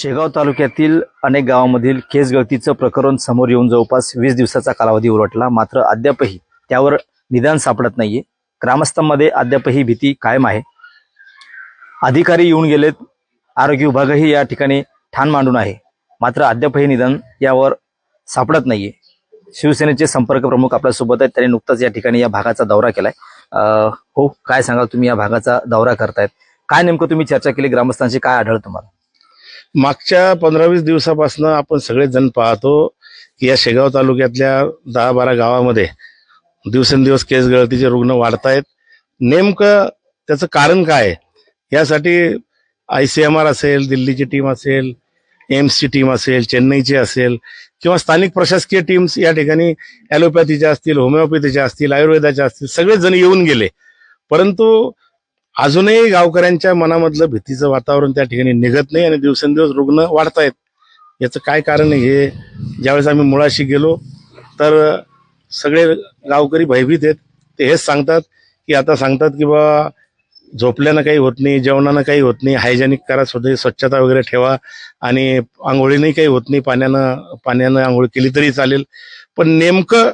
शेगाव तालुक्यातील अनेक गावांमधील केस गळतीचं प्रकरण समोर येऊन जवळपास वीस दिवसाचा कालावधी उलटला. मात्र अद्यापही त्यावर निदान सापडत नाहीये. ग्रामस्थांमध्ये अद्यापही भीती कायम आहे. अधिकारी येऊन गेलेत. आरोग्य विभागही या ठिकाणी ठाण मांडून आहे. मात्र अद्यापही निदान यावर सापडत नाहीये. शिवसेनेचे संपर्क प्रमुख आपल्यासोबत आहेत. त्यांनी नुकताच या ठिकाणी या भागाचा दौरा केलाय. हो काय सांगाल? तुम्ही या भागाचा दौरा करतायत. काय नेमकं तुम्ही चर्चा केली? ग्रामस्थांशी काय आढळ तुम्हाला? मागच्या पंधरा वीस दिवसापासून आपण सगळेजण पाहतो की या शेगाव तालुक्यातल्या दहा बारा गावामध्ये दिवसेंदिवस केस गळतीचे रुग्ण वाढत आहेत नेमकं त्याचं कारण काय? आहे यासाठी आय सी एम आर असेल दिल्लीची टीम असेल एम्सची टीम असेल चेन्नईची असेल किंवा स्थानिक प्रशासकीय टीम्स या ठिकाणी ॲलोपॅथीच्या असतील होमिओपॅथीच्या असतील आयुर्वेदाच्या असतील सगळेच जण येऊन गेले. परंतु अजूनही गावकऱ्यांच्या मनामधलं भीतीचं वातावरण त्या ठिकाणी निघत नाही आणि दिवसेंदिवस रुग्ण वाढतायत. याचं काय कारण आहे हे ज्यावेळेस आम्ही मुळाशी गेलो तर सगळे गावकरी भयभीत आहेत. ते हेच सांगतात की आता सांगतात की बा झोपल्यानं काही होत नाही जेवणानं काही होत नाही हायजेनिक करा स्वतः स्वच्छता वगैरे ठेवा आणि आंघोळीनंही काही होत नाही पाण्यानं पाण्यानं आंघोळ केली तरी चालेल. पण नेमकं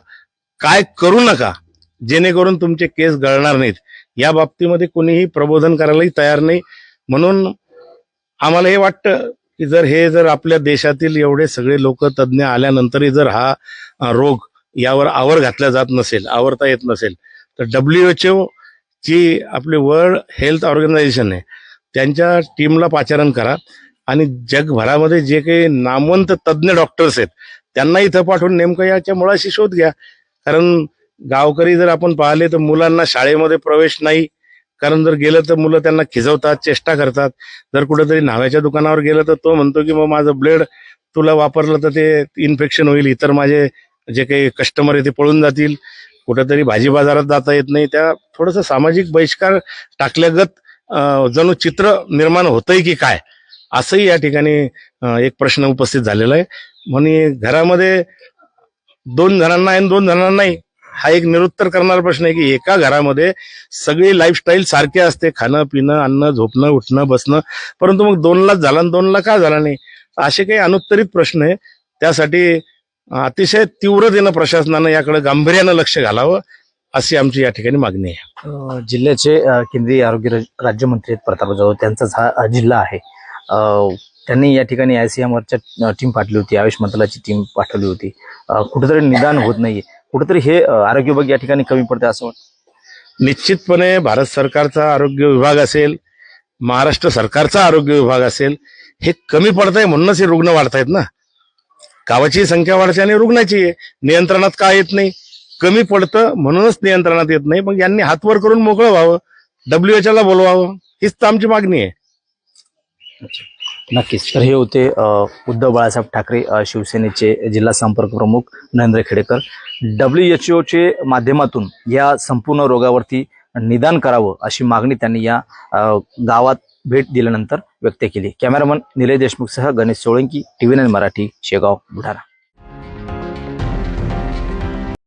काय करू नका जेणेकरून तुमचे केस गळणार नाहीत. या बाबतीमध्ये कोणीही प्रबोधन करायलाही तयार नाही. म्हणून आम्हाला हे वाटतं की जर हे जर आपल्या देशातील एवढे सगळे लोक तज्ज्ञ आल्यानंतरही जर हा रोग यावर आवर घातला जात नसेल आवरता येत नसेल तर डब्ल्यू एच ओ जी आपली वर्ल्ड हेल्थ ऑर्गनायझेशन आहे त्यांच्या टीमला पाचारण करा आणि जगभरामध्ये जे काही नामवंत तज्ज्ञ डॉक्टर्स आहेत त्यांना इथं पाठवून नेमकं याच्या मुळाशी शोध घ्या. कारण गावकरी जर आपण पाहिले तर मुलांना शाळेमध्ये प्रवेश नाही कारण जर गेलं तर मुलं त्यांना खिजवतात चेष्टा करतात. जर कुठेतरी न्हाव्याच्या दुकानावर गेलं तर तो म्हणतो की मग माझं ब्लेड तुला वापरलं तर ते इन्फेक्शन होईल इतर माझे जे काही कस्टमर आहे ते पळून जातील. कुठेतरी भाजी बाजारात जाता येत नाही. त्या थोडंसं सामाजिक बहिष्कार टाकल्यागत जणू चित्र निर्माण होतंय की काय असंही या ठिकाणी एक प्रश्न उपस्थित झालेला आहे. म्हणून घरामध्ये दोन जणांना आहे आणि दोन जणांना नाही. हा एक निरुत्तर करणारा प्रश्न आहे की एका घरामध्ये सगळी लाईफस्टाईल सारखी असते. खाणं पिणं अन्न झोपणं उठणं बसणं. परंतु मग दोनलाच झाला आणि दोनला का झाला नाही? असे काही अनुत्तरित प्रश्न आहे त्यासाठी अतिशय तीव्रतेनं प्रशासनानं याकडे गांभीर्यानं लक्ष घालावं अशी आमची या ठिकाणी मागणी आहे. जिल्ह्याचे केंद्रीय आरोग्य राज्यमंत्री प्रताप जाधव. त्यांचाच हा जिल्हा आहे. त्यांनी या ठिकाणी आय सी एमआरच्या टीम पाठवली होती. आयुष मंत्रालयाची टीम पाठवली होती. कुठेतरी निदान होत नाहीये. कुठेतरी हे आरोग्य विभाग या ठिकाणी कमी पडते असं वाटतं. निश्चितपणे भारत सरकारचा आरोग्य विभाग असेल महाराष्ट्र सरकारचा आरोग्य विभाग असेल हे कमी पडत आहे म्हणूनच हे रुग्ण वाढतायत ना. गावाची संख्या वाढते आणि रुग्णाची नियंत्रणात का येत नाही? कमी पडतं म्हणूनच नियंत्रणात येत नाही. मग यांनी हातवर करून मोकळं व्हावं. डब्ल्यू एच ला बोलवावं. हीच तर आमची मागणी आहे. नक्कीच. तर हे होते उद्धव बाळासाहेब ठाकरे शिवसेनेचे जिल्हा संपर्क प्रमुख नरेंद्र खेडेकर. डब्ल्यू एच ओचे माध्यमातून या संपूर्ण रोगावरती निदान करावं अशी मागणी त्यांनी या गावात भेट दिल्यानंतर व्यक्त केली. कॅमेरामन निलय देशमुखसह गणेश सोळंकी टीव्ही नाईन मराठी शेगाव बुलढाणा.